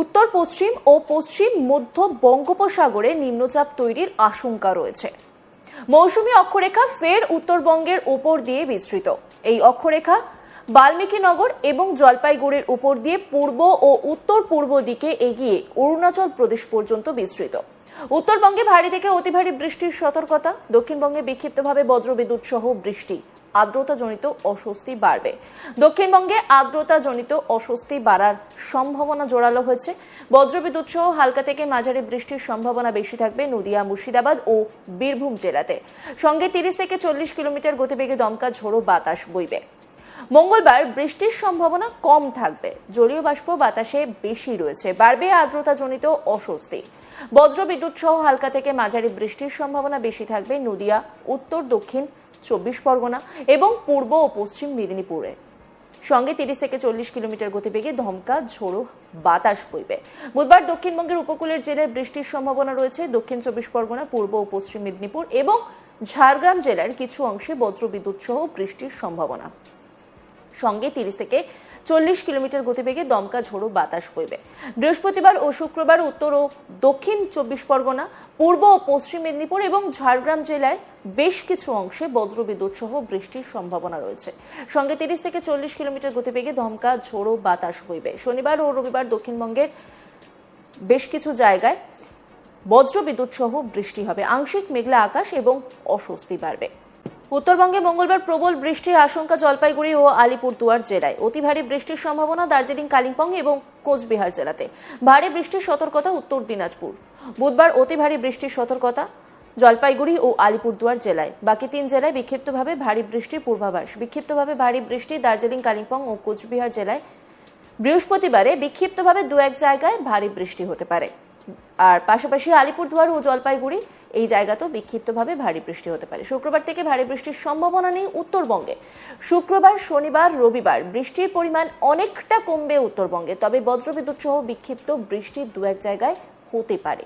উত্তর, পশ্চিম ও পশ্চিম মধ্য বঙ্গোপসাগরে নিম্নচাপ তৈরির আশঙ্কা রয়েছে। মৌসুমী অক্ষরেখা ফের উত্তরবঙ্গের উপর দিয়ে বিস্তৃত। এই অক্ষরেখা বাল্মীকিনগর এবং জলপাইগুড়ির উপর দিয়ে পূর্ব ও উত্তর পূর্ব দিকে এগিয়ে অরুণাচল প্রদেশ পর্যন্ত বিস্তৃত। উত্তরবঙ্গে ভারী থেকে অতি ভারী বৃষ্টির সতর্কতা, দক্ষিণবঙ্গে বিক্ষিপ্তভাবে বজ্রবিদ্যুৎ সহ বৃষ্টি। আর্দ্রতাজনিত অস্বস্তি বাড়বে। দক্ষিণবঙ্গে আর্দ্রতাজনিত অস্বস্তি বাড়ার সম্ভাবনা জোরালো হয়েছে। বজ্রবিদ্যুৎ সহ হালকা থেকে মাঝারি বৃষ্টির সম্ভাবনা বেশি থাকবে নদিয়া, মুর্শিদাবাদ ও বীরভূম জেলাতে। সঙ্গে তিরিশ থেকে চল্লিশ কিলোমিটার গতিবেগে দমকা ঝোড়ো বাতাস বইবে। মঙ্গলবার বৃষ্টির সম্ভাবনা কম থাকবে। জলীয় বাষ্প বাতাসে বেশি রয়েছে। বাড়বে আর্দ্রতাজনিত অস্বস্তি। বজ্রবিদ্যুৎ সহ হালকা থেকে মাঝারি বৃষ্টির সম্ভাবনা বেশি থাকবে নদিয়া, উত্তর, দক্ষিণ চব্বিশ পরগনা এবং পূর্ব ও পশ্চিম মেদিনীপুরে। সঙ্গে তিরিশ থেকে চল্লিশ কিলোমিটার গতিবেগে ধমকা, ঝোড়ো বাতাস বইবে। বুধবার দক্ষিণবঙ্গের উপকূলের জেলায় বৃষ্টির সম্ভাবনা রয়েছে। দক্ষিণ চব্বিশ পরগনা, পূর্ব ও পশ্চিম মেদিনীপুর এবং ঝাড়গ্রাম জেলার কিছু অংশে বজ্রবিদ্যুৎ সহ বৃষ্টির সম্ভাবনা। সঙ্গে তিরিশ থেকে চল্লিশ কিলোমিটার গতিবেগে দমকা ঝোড়ো বাতাস বইবে। বৃহস্পতিবার ও শুক্রবার উত্তর ও দক্ষিণ চব্বিশ পরগনা, পূর্ব ও পশ্চিম মেদিনীপুর এবং ঝাড়গ্রাম জেলায় বেশ কিছু অংশে বজ্রবিদ্যুৎ সহ বৃষ্টির সম্ভাবনা রয়েছে। সঙ্গে তিরিশ থেকে চল্লিশ কিলোমিটার গতিবেগে দমকা ঝোড়ো বাতাস বইবে। শনিবার ও রবিবার দক্ষিণবঙ্গের বেশ কিছু জায়গায় বজ্রবিদ্যুৎ সহ বৃষ্টি হবে। আংশিক মেঘলা আকাশ এবং অস্বস্তি বাড়বে। উত্তরবঙ্গে মঙ্গলবার প্রবল বৃষ্টির আশঙ্কা জলপাইগুড়ি ও আলিপুরদুয়ার জেলায়। অতি ভারী বৃষ্টির সম্ভাবনা দার্জিলিং, কালিম্পং এবং কোচবিহার জেলাতে। ভারী বৃষ্টির সতর্কতা উত্তর দিনাজপুর। বুধবার অতি ভারী বৃষ্টির সতর্কতা জলপাইগুড়ি ও আলিপুরদুয়ার জেলায়। বাকি তিন জেলায় বিক্ষিপ্তভাবে ভারী বৃষ্টির পূর্বাভাস। বিক্ষিপ্তভাবে ভারী বৃষ্টি দার্জিলিং, কালিম্পং ও কোচবিহার জেলায়। বৃহস্পতিবারে বিক্ষিপ্তভাবে দু এক জায়গায় ভারী বৃষ্টি হতে পারে। আর পাশাপাশি আলিপুরদুয়ার ও জলপাইগুড়ি, এই জায়গাতেও বিক্ষিপ্তভাবে ভারী বৃষ্টি হতে পারে। শুক্রবার থেকে ভারী বৃষ্টির সম্ভাবনা নেই উত্তরবঙ্গে। শুক্রবার, শনিবার, রবিবার বৃষ্টির পরিমাণ অনেকটা কমবে উত্তরবঙ্গে, তবে বজ্রবিদ্যুৎ সহ বিক্ষিপ্ত বৃষ্টি দু এক জায়গায় হতে পারে।